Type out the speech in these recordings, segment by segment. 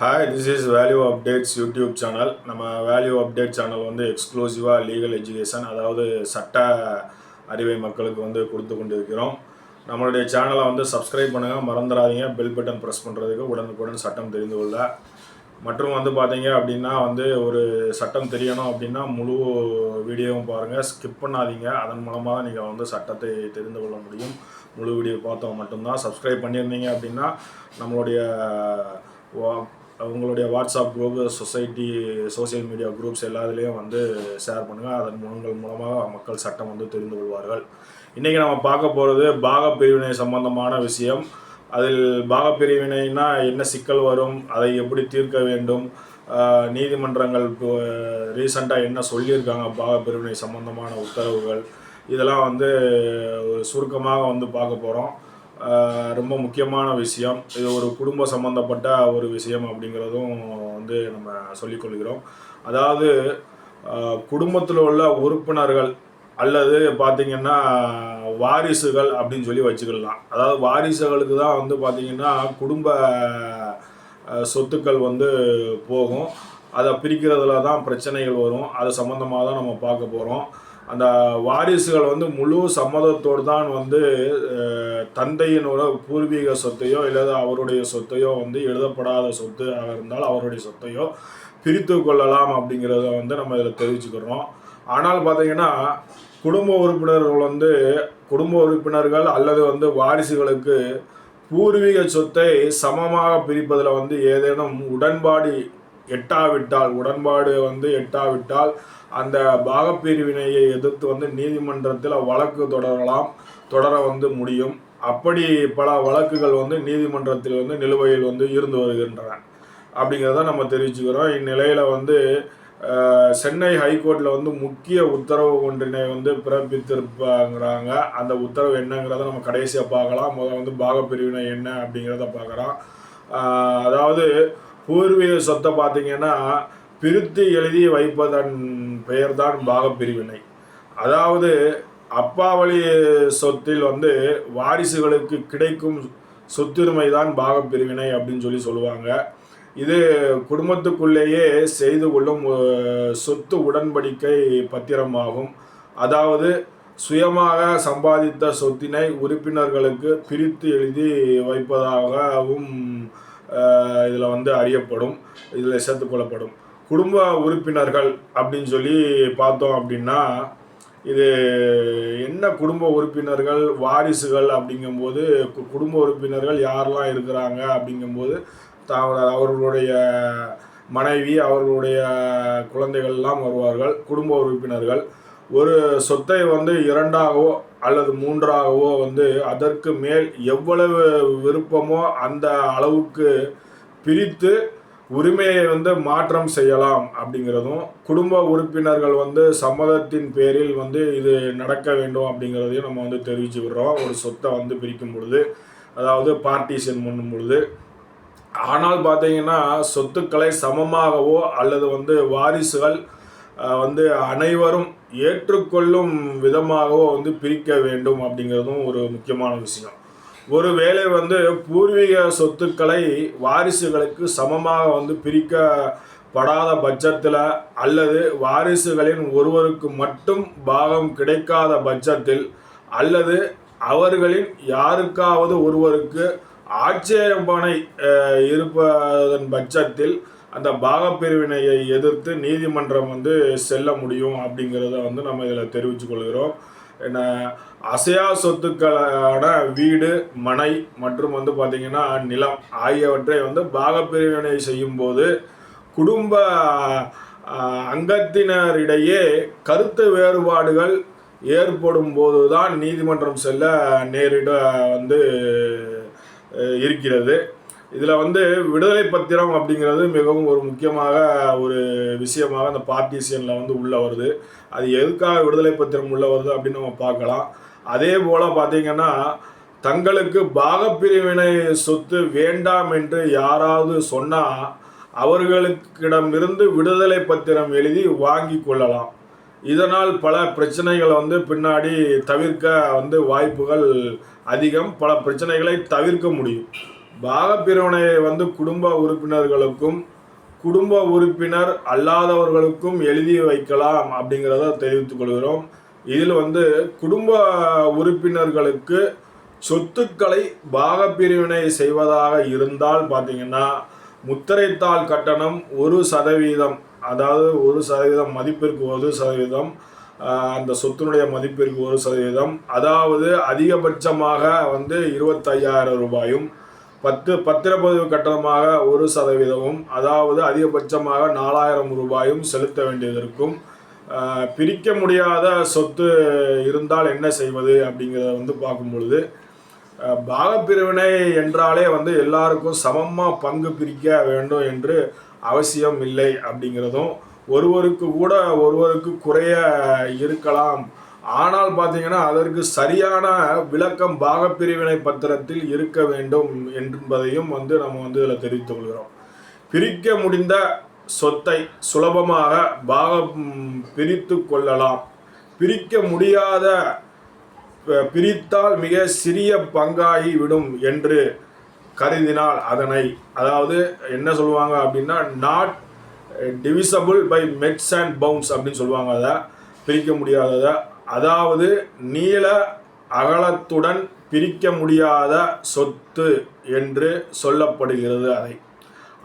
Hi this is value updates YouTube channel நம்ம value update channel வந்து எக்ஸ்க்ளூசிவாக legal education அதாவது சட்ட அறிவை மக்களுக்கு வந்து கொடுத்து கொண்டு இருக்கிறோம் நம்மளுடைய சேனலை வந்து சப்ஸ்கிரைப் பண்ணுங்கள் மறந்துடாதீங்க. பெல் பட்டன் ப்ரெஸ் பண்ணுறதுக்கு உடனுக்குடன் சட்டம் தெரிந்து கொள்ள. மற்றும் வந்து பார்த்தீங்க அப்படின்னா வந்து ஒரு சட்டம் தெரியணும் அப்படின்னா முழு வீடியோவும் பாருங்கள் ஸ்கிப் பண்ணாதீங்க. அதன் மூலமாக தான் நீங்கள் வந்து சட்டத்தை தெரிந்து கொள்ள முடியும். முழு வீடியோ பார்த்தோம் மட்டும்தான். சப்ஸ்கிரைப் பண்ணியிருந்தீங்க அப்படின்னா நம்மளுடைய உங்களுடைய WhatsApp group society social media groups எல்லாத்துலேயும் வந்து ஷேர் பண்ணுங்கள் அதன் மூலங்கள் மூலமாக மக்கள் சட்டம் வந்து தெரிந்து கொள்வார்கள். இன்றைக்கி நம்ம பார்க்க போகிறது பாகப்பிரிவினை சம்பந்தமான விஷயம். அதில் பாகப்பிரிவினைனா என்ன சிக்கல் வரும் அதை எப்படி தீர்க்க வேண்டும் நீதிமன்றங்கள் ரீசண்டாக என்ன சொல்லியிருக்காங்க பாகப்பிரிவினை சம்பந்தமான உத்தரவுகள். இதெல்லாம் வந்து ஒரு சுருக்கமாக வந்து பார்க்க போகிறோம் ரொம்ப முக்கியமான விஷயம். இது ஒரு குடும்ப சம்பந்தப்பட்ட ஒரு விஷயம் அப்படிங்கிறதும் வந்து நம்ம சொல்லிக்கொள்கிறோம் அதாவது குடும்பத்தில் உள்ள உறுப்பினர்கள் அல்லது பார்த்திங்கன்னா வாரிசுகள் அப்படின்னு சொல்லி வச்சுக்கலாம். அதாவது வாரிசுகளுக்கு தான் வந்து பார்த்திங்கன்னா குடும்ப சொத்துக்கள் வந்து போகும். அதை பிரிக்கிறதுல தான் பிரச்சனைகள் வரும். அது சம்மந்தமாக தான் நம்ம பார்க்க போகிறோம் அந்த வாரிசுகள் வந்து முழு சம்மதத்தோடு தான் வந்து தந்தையினோட பூர்வீக சொத்தையோ இல்லை அவருடைய சொத்தையோ வந்து எழுதப்படாத சொத்து இருந்தால் அவருடைய சொத்தையோ பிரித்து கொள்ளலாம் அப்படிங்கிறத வந்து நம்ம இதில் தெரிவிச்சுக்கிறோம். ஆனால் பார்த்தீங்கன்னா குடும்ப உறுப்பினர்கள் வந்து குடும்ப உறுப்பினர்கள் அல்லது வந்து வாரிசுகளுக்கு பூர்வீக சொத்தை சமமாக பிரிப்பதில் வந்து ஏதேனும் உடன்பாடு எட்டாவிட்டால் உடன்பாடு வந்து எட்டாவிட்டால் அந்த பாகப்பிரிவினையை எதிர்த்து வந்து நீதிமன்றத்தில் வழக்கு தொடரலாம் தொடர வந்து முடியும். அப்படி பல வழக்குகள் வந்து நீதிமன்றத்தில் வந்து நிலுவையில் வந்து இருந்து வருகின்றன. அப்படிங்கிறத நம்ம தெரிவிச்சுக்கிறோம். இந்நிலையில் வந்து சென்னை ஹைகோர்ட்டில் வந்து முக்கிய உத்தரவு ஒன்றினை வந்து பிறப்பித்திருப்பாங்கிறாங்க. அந்த உத்தரவு என்னங்கிறத நம்ம கடைசியாக பார்க்கலாம். முதல்ல வந்து பாகப்பிரிவினை என்ன அப்படிங்கிறத பார்க்குறோம் அதாவது பூர்வீக சொத்தை பார்த்தீங்கன்னா பிரித்து எழுதி வைப்பதன் பெயர்தான் பாகப்பிரிவினை. அதாவது அப்பாவளி சொத்தில் வந்து வாரிசுகளுக்கு கிடைக்கும் சொத்துரிமை தான் பாகப்பிரிவினை அப்படின்னு சொல்லி சொல்லுவாங்க. இது குடும்பத்துக்குள்ளேயே செய்து கொள்ளும் சொத்து உடன்படிக்கை பத்திரமாகும். அதாவது சுயமாக சம்பாதித்த சொத்தினை உறுப்பினர்களுக்கு பிரித்து எழுதி வைப்பதாகவும் இதில் வந்து அறியப்படும் இதில் சேர்த்துக்கொள்ளப்படும் குடும்ப உறுப்பினர்கள் அப்படின்னு சொல்லி பார்த்தோம் அப்படின்னா இது என்ன குடும்ப உறுப்பினர்கள் வாரிசுகள் அப்படிங்கும்போது கு- குடும்ப உறுப்பினர்கள் யாரெல்லாம் இருக்கிறாங்க அப்படிங்கும்போது த- அவர்களுடைய மனைவி அவர்களுடைய குழந்தைகள்லாம் வருவார்கள். குடும்ப உறுப்பினர்கள் ஒரு சொத்தை வந்து இரண்டாகவோ அல்லது மூன்றாகவோ வந்து அதற்கு மேல் எவ்வளவு விருப்பமோ அந்த அளவுக்கு பிரித்து உரிமையை வந்து மாற்றம் செய்யலாம் அப்படிங்கிறதும் குடும்ப உறுப்பினர்கள் வந்து சம்மதத்தின் பேரில் வந்து இது நடக்க வேண்டும் அப்படிங்கிறதையும் நம்ம வந்து தெரிவிச்சுக்கிறோம் ஒரு சொத்தை வந்து பிரிக்கும் பொழுது அதாவது பார்ட்டிஷன் பண்ணும் பொழுது. ஆனால் பார்த்தீங்கன்னா சொத்துக்களை சமமாகவோ அல்லது வந்து வாரிசுகள் வந்து அனைவரும் ஏற்றுக்கொள்ளும் விதமாகவோ வந்து பிரிக்க வேண்டும் அப்படிங்கிறதும் ஒரு முக்கியமான விஷயம். ஒருவேளை வந்து பூர்வீக சொத்துக்களை வாரிசுகளுக்கு சமமாக வந்து பிரிக்கப்படாத பட்சத்தில் அல்லது வாரிசுகளின் ஒருவருக்கு மட்டும் பாகம் கிடைக்காத பட்சத்தில் அல்லது அவர்களின் யாருக்காவது ஒருவருக்கு ஆட்சேபனை இருப்பதன் பட்சத்தில் அந்த பாகப்பிரிவினையை எதிர்த்து நீதிமன்றம் வந்து செல்ல முடியும் அப்படிங்கிறத வந்து நம்ம இதில் தெரிவித்துக்கொள்கிறோம் என்ன அசையா சொத்துக்களான வீடு மனை மற்றும் வந்து பார்த்திங்கன்னா நிலம் ஆகியவற்றை வந்து பாகப்பிரிவினை செய்யும்போது குடும்ப அங்கத்தினரிடையே கருத்து வேறுபாடுகள் ஏற்படும் போது தான் நீதிமன்றம் செல்ல நேரிட வந்து இருக்கிறது. இதில் வந்து விடுதலை பத்திரம் அப்படிங்கிறது மிகவும் ஒரு முக்கியமாக ஒரு விஷயமாக அந்த பார்ட்டிசியனில் வந்து உள்ளே வருது. அது எதுக்காக விடுதலை பத்திரம் உள்ளே வருது அப்படின்னு நம்ம பார்க்கலாம். அதே போல் பார்த்தீங்கன்னா தங்களுக்கு பாகப்பிரிவினை சொத்து வேண்டாம் என்று யாராவது சொன்னால் அவர்களுக்கிடமிருந்து விடுதலை பத்திரம் எழுதி வாங்கி கொள்ளலாம். இதனால் பல பிரச்சனைகளை வந்து பின்னாடி தவிர்க்க வந்து வாய்ப்புகள் அதிகம். பல பிரச்சனைகளை தவிர்க்க முடியும். பாகப்பிரிவினையை வந்து குடும்ப உறுப்பினர்களுக்கும் குடும்ப உறுப்பினர் அல்லாதவர்களுக்கும் எழுதி வைக்கலாம் அப்படிங்கிறத தெரிவித்துக் கொள்கிறோம். இதில் வந்து குடும்ப உறுப்பினர்களுக்கு சொத்துக்களை பாகப்பிரிவினை செய்வதாக இருந்தால் பார்த்தீங்கன்னா முத்திரைத்தாள் கட்டணம் ஒரு சதவீதம் அதாவது ஒரு சதவீதம் மதிப்பிற்கு ஒரு சதவீதம் அந்த சொத்தினுடைய மதிப்பிற்கு ஒரு சதவீதம் அதாவது அதிகபட்சமாக வந்து இருபத்தையாயிரம் ரூபாயும் பத்து பத்திரப்பதிவு கட்டணமாக ஒரு சதவீதமும் அதாவது அதிகபட்சமாக நாலாயிரம் ரூபாயும் செலுத்த வேண்டியது இருக்கும். பிரிக்க முடியாத சொத்து இருந்தால் என்ன செய்வது அப்படிங்கிறத வந்து பார்க்கும் பொழுது பாகப்பிரிவினை என்றாலே வந்து எல்லாருக்கும் சமமாக பங்கு பிரிக்க வேண்டும் என்று அவசியம் இல்லை அப்படிங்கிறதும் ஒருவருக்கு கூட ஒருவருக்கு குறைய இருக்கலாம் ஆனால் பார்த்தீங்கன்னா அதற்கு சரியான விளக்கம் பாகப்பிரிவினை பத்திரத்தில் இருக்க வேண்டும் என்பதையும் வந்து நம்ம வந்து இதில் தெரிவித்துக் கொள்கிறோம் பிரிக்க முடிந்த சொத்தை சுலபமாக பாகம் பிரித்து கொள்ளலாம். பிரிக்க முடியாத பிரித்தால் மிக சிறிய பங்காகி விடும் என்று கருதினால் அதனை அதாவது என்ன சொல்லுவாங்க அப்படின்னா not divisible by metes and bounds அப்படின்னு சொல்லுவாங்க அதை. பிரிக்க முடியாததை அதாவது நீள அகலத்துடன் பிரிக்க முடியாத சொத்து என்று சொல்லப்படுகிறது அதை.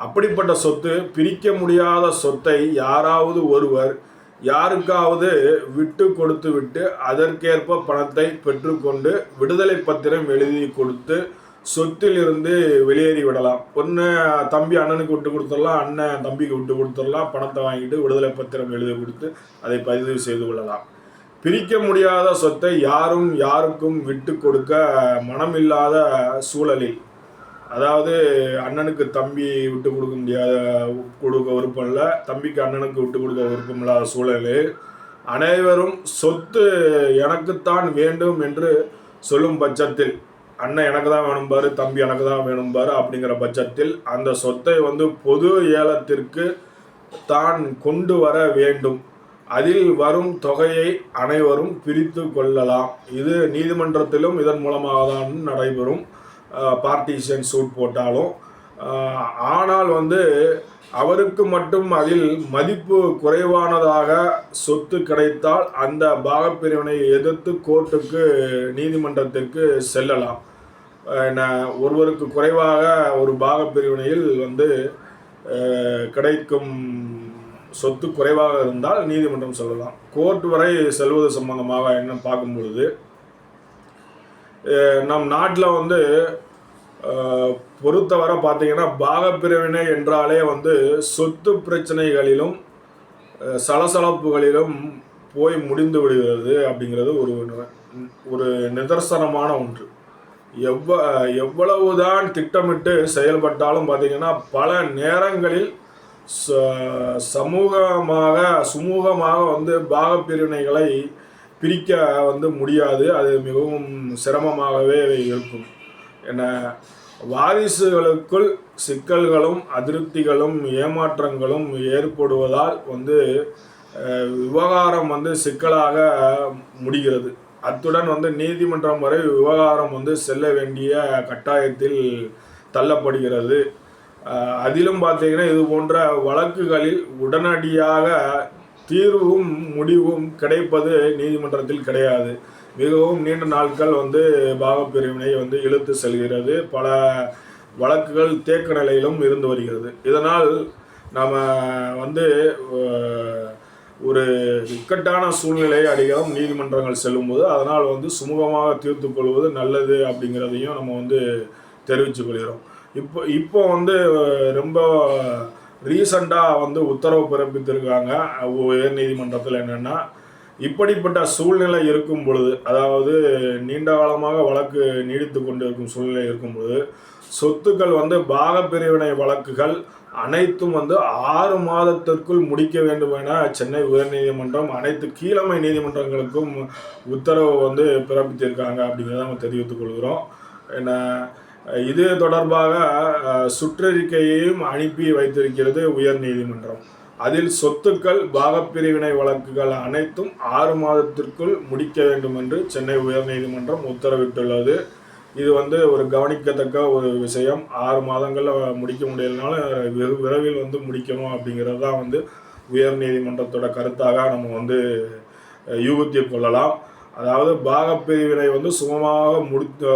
அப்படிப்பட்ட சொத்து பிரிக்க முடியாத சொத்தை யாராவது ஒருவர் யாருக்காவது விட்டு கொடுத்து விட்டு அதற்கேற்ப பணத்தை பெற்றுக்கொண்டு விடுதலை பத்திரம் எழுதி கொடுத்து சொத்திலிருந்து வெளியேறி விடலாம். ஒன்று தம்பி அண்ணனுக்கு விட்டு கொடுத்துடலாம் அண்ணன் தம்பிக்கு விட்டு கொடுத்துடலாம் பணத்தை வாங்கிட்டு விடுதலை பத்திரம் எழுதி கொடுத்து அதை பதிவு செய்து கொள்ளலாம். பிரிக்க முடியாத சொத்தை யாரும் யாருக்கும் விட்டு கொடுக்க மனமில்லாத சூழலில். அதாவது அண்ணனுக்கு தம்பி விட்டு கொடுக்க முடியாத கொடுக்க விருப்பம் இல்லை தம்பிக்கு அண்ணனுக்கு விட்டு கொடுக்க விருப்பம் இல்லாத சூழலில் அனைவரும் சொத்து எனக்குத்தான் வேண்டும் என்று சொல்லும் பட்சத்தில் அண்ணன் எனக்கு தான் வேணும் பாரு தம்பி எனக்கு தான் வேணும் பாரு அப்படிங்கிற பட்சத்தில் அந்த சொத்தை வந்து பொது ஏலத்திற்கு தான் கொண்டு வர வேண்டும். அதில் வரும் தொகையை அனைவரும் பிரித்து கொள்ளலாம். இது நீதிமன்றத்திலும் இதன் மூலமாக தான் நடைபெறும் பார்ட்டிஷன் சூட் போட்டாலும். ஆனால் வந்து அவருக்கு மட்டும் அதில் மதிப்பு குறைவானதாக சொத்து கிடைத்தால் அந்த பாகப்பிரிவினை எதிர்த்து கோர்ட்டுக்கு நீதிமன்றத்திற்கு செல்லலாம். ஒருவருக்கு குறைவாக ஒரு பாகப்பிரிவினையில் வந்து கிடைக்கும் சொத்து குறைவாக இருந்தால் நீதிமன்றம் சொல்லலாம். கோர்ட் வரை செல்வது சம்பந்தமாக என்ன பார்க்கும் பொழுது நம் நாட்டில் வந்து பொறுத்தவரை பார்த்தீங்கன்னா பாகப்பிரிவினை என்றாலே வந்து சொத்து பிரச்சனைகளிலும் சலசலப்புகளிலும் போய் முடிந்து விடுகிறது அப்படிங்கிறது ஒரு ஒரு நிதர்சனமான ஒன்று. எவ்வ எவ்வளவுதான் திட்டமிட்டு செயல்பட்டாலும் பார்த்தீங்கன்னா பல நேரங்களில் சமூகமாக சுமூகமாக வந்து பாகப்பிரிவினைகளை பிரிக்க வந்து முடியாது. அது மிகவும் சிரமமாகவே இருக்கும். என வாரிசுகளுக்குள் சிக்கல்களும் அதிருப்திகளும் ஏமாற்றங்களும் ஏற்படுவதால் வந்து விவகாரம் வந்து சிக்கலாக முடிகிறது. அத்துடன் வந்து நீதிமன்றம் வரை விவகாரம் வந்து செல்ல வேண்டிய கட்டாயத்தில் தள்ளப்படுகிறது. அதிலும் பார்த்தீங்கன்னா இது போன்ற வழக்குகளில் உடனடியாக தீர்வும் முடிவும் கிடைப்பது நீதிமன்றத்தில் கிடையாது. மிகவும் நீண்ட நாட்கள் வந்து பாகப்பிரிவினை வந்து இழுத்து செல்கிறது. பல வழக்குகள் தேக்க நிலையிலும் இருந்து வருகிறது. இதனால் நம்ம வந்து ஒரு இக்கட்டான சூழ்நிலையை அடிக்கிறோம் நீதிமன்றங்கள் செல்லும்போது அதனால் வந்து சுமூகமாக தீர்த்து கொள்வது நல்லது அப்படிங்கிறதையும் நம்ம வந்து தெரிவித்துக் கொள்கிறோம். இப்போ இப்போ வந்து ரொம்ப ரீசண்டாக வந்து உத்தரவு பிறப்பித்திருக்காங்க. உயர் நீதிமன்றத்தில் என்னென்னா இப்படிப்பட்ட சூழ்நிலை இருக்கும் பொழுது அதாவது நீண்ட காலமாக வழக்கு நீடித்து கொண்டிருக்கும் சூழ்நிலை இருக்கும் பொழுது சொத்துக்கள் வந்து பாகப்பிரிவினை வழக்குகள் அனைத்தும் வந்து ஆறு மாதத்திற்குள் முடிக்க வேண்டும் என சென்னை உயர்நீதிமன்றம் அனைத்து கீழமை நீதிமன்றங்களுக்கும் உத்தரவு வந்து பிறப்பித்திருக்காங்க அப்படிங்கிறத நம்ம தெரிவித்துக் கொள்கிறோம். என்ன இது தொடர்பாக சுற்றறிக்கையையும் அனுப்பி வைத்திருக்கிறது உயர்நீதிமன்றம் அதில் சொத்துக்கள் பாகப்பிரிவினை வழக்குகள் அனைத்தும் ஆறு மாதத்திற்குள் முடிக்க வேண்டும் என்று சென்னை உயர்நீதிமன்றம் உத்தரவிட்டுள்ளது. இது வந்து ஒரு கவனிக்கத்தக்க ஒரு விஷயம். ஆறு மாதங்களில் முடிக்க முடியலனால வெகு விரைவில் வந்து முடிக்கணும் அப்படிங்கிறது தான் வந்து உயர் நீதிமன்றத்தோட கருத்தாக நம்ம வந்து அஹ், யூகித்து கொள்ளலாம். அதாவது பாகப்பிரிவினை வந்து சுமமாக முடித்து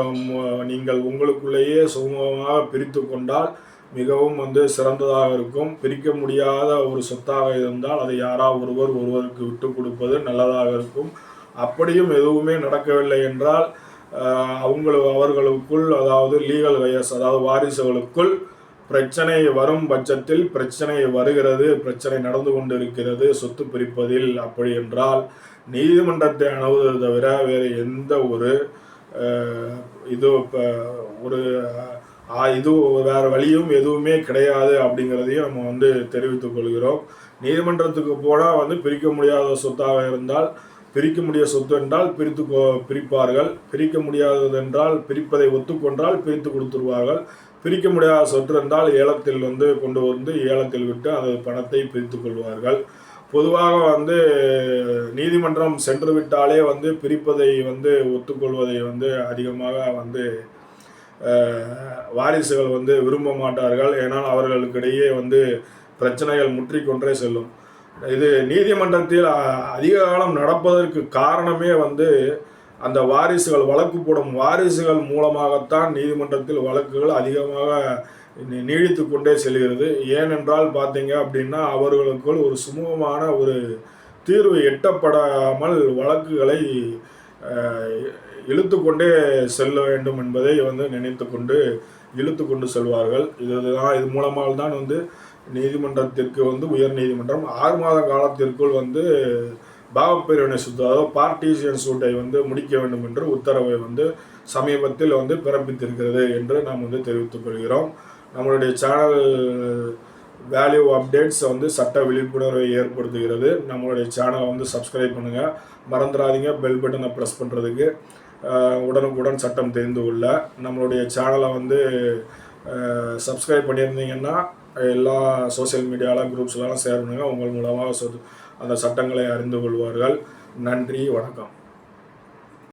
நீங்கள் உங்களுக்குள்ளேயே சுமமாக பிரித்து கொண்டால் மிகவும் வந்து சிறந்ததாக இருக்கும். பிரிக்க முடியாத ஒரு சொத்தாக இருந்தால் அதை யாரா ஒருவர் ஒருவருக்கு விட்டு கொடுப்பது நல்லதாக இருக்கும். அப்படியும் எதுவுமே நடக்கவில்லை என்றால் ஆஹ், அவங்களு அவர்களுக்குள் அதாவது லீகல் வயஸ் அதாவது வாரிசுகளுக்குள் பிரச்சனை வரும் பட்சத்தில் பிரச்சனை வருகிறது பிரச்சனை நடந்து கொண்டிருக்கிறது சொத்து பிரிப்பதில் அப்படி என்றால் நீதிமன்றத்தை அணுகுவதை தவிர வேறு எந்த ஒரு இது இப்போ ஒரு இது வேறு வழியும் எதுவுமே கிடையாது அப்படிங்கிறதையும் நம்ம வந்து தெரிவித்துக் கொள்கிறோம். நீதிமன்றத்துக்கு போனால் வந்து பிரிக்க முடியாத சொத்தாக இருந்தால் பிரிக்க முடிய சொத்து என்றால் பிரித்து பிரிப்பார்கள். பிரிக்க முடியாதது என்றால் பிரிப்பதை ஒத்துக்கொண்டால் பிரித்து கொடுத்துருவார்கள். பிரிக்க முடியாத சொத்து என்றால் ஏலத்தில் வந்து கொண்டு வந்து ஏலத்தில் விட்டு அந்த பணத்தை பிரித்து கொள்வார்கள். பொதுவாக வந்து நீதிமன்றம் சென்று விட்டாலே வந்து பிரிப்பதை வந்து ஒத்துக்கொள்வதை வந்து அதிகமாக வந்து வாரிசுகள் வந்து விரும்ப மாட்டார்கள். ஏன்னால் அவர்களுக்கிடையே வந்து பிரச்சனைகள் முற்றிக்கொண்டே செல்லும். இது நீதிமன்றத்தில் அ- அதிக காலம் நடப்பதற்கு காரணமே வந்து அந்த வாரிசுகள் வழக்கு போடும் வாரிசுகள் மூலமாகத்தான் நீதிமன்றத்தில் வழக்குகள் அதிகமாக நீடித்து கொண்டே செல்கிறது. ஏனென்றால் பார்த்தீங்க அப்படின்னா அவர்களுக்குள் ஒரு சுமூகமான ஒரு தீர்வு எட்டப்படாமல் வழக்குகளை இழுத்து கொண்டே செல்ல வேண்டும் என்பதை வந்து நினைத்து கொண்டு இழுத்து கொண்டு செல்வார்கள். இதுதான் இது மூலமாக தான் வந்து நீதிமன்றத்திற்கு வந்து உயர் நீதிமன்றம் ஆறு மாத காலத்திற்குள் வந்து பாவப்பிரிவினை சுத்து அதாவது பார்ட்டிசியன் சூட்டை வந்து முடிக்க வேண்டும் என்று உத்தரவை வந்து சமீபத்தில் வந்து பிறப்பித்திருக்கிறது என்று நாம் வந்து தெரிவித்துக் கொள்கிறோம். நம்மளுடைய சேனல் வேல்யூ அப்டேட்ஸ் வந்து சட்ட விழிப்புணர்வை ஏற்படுத்துகிறது. நம்மளுடைய சேனலை வந்து சப்ஸ்கிரைப் பண்ணுங்கள் மறந்துடாதீங்க. பெல் பட்டனை ப்ரெஸ் பண்ணுறதுக்கு உடனுக்குடன் சட்டம் தெரிந்து கொள்ள. நம்மளுடைய சேனலை வந்து சப்ஸ்கிரைப் பண்ணியிருந்தீங்கன்னா எல்லா சோஷியல் மீடியாவில் குரூப்ஸ்லாம் ஷேர் பண்ணுங்கள் உங்கள் மூலமாக சொ- அந்த சட்டங்களை அறிந்து கொள்வார்கள். நன்றி வணக்கம்.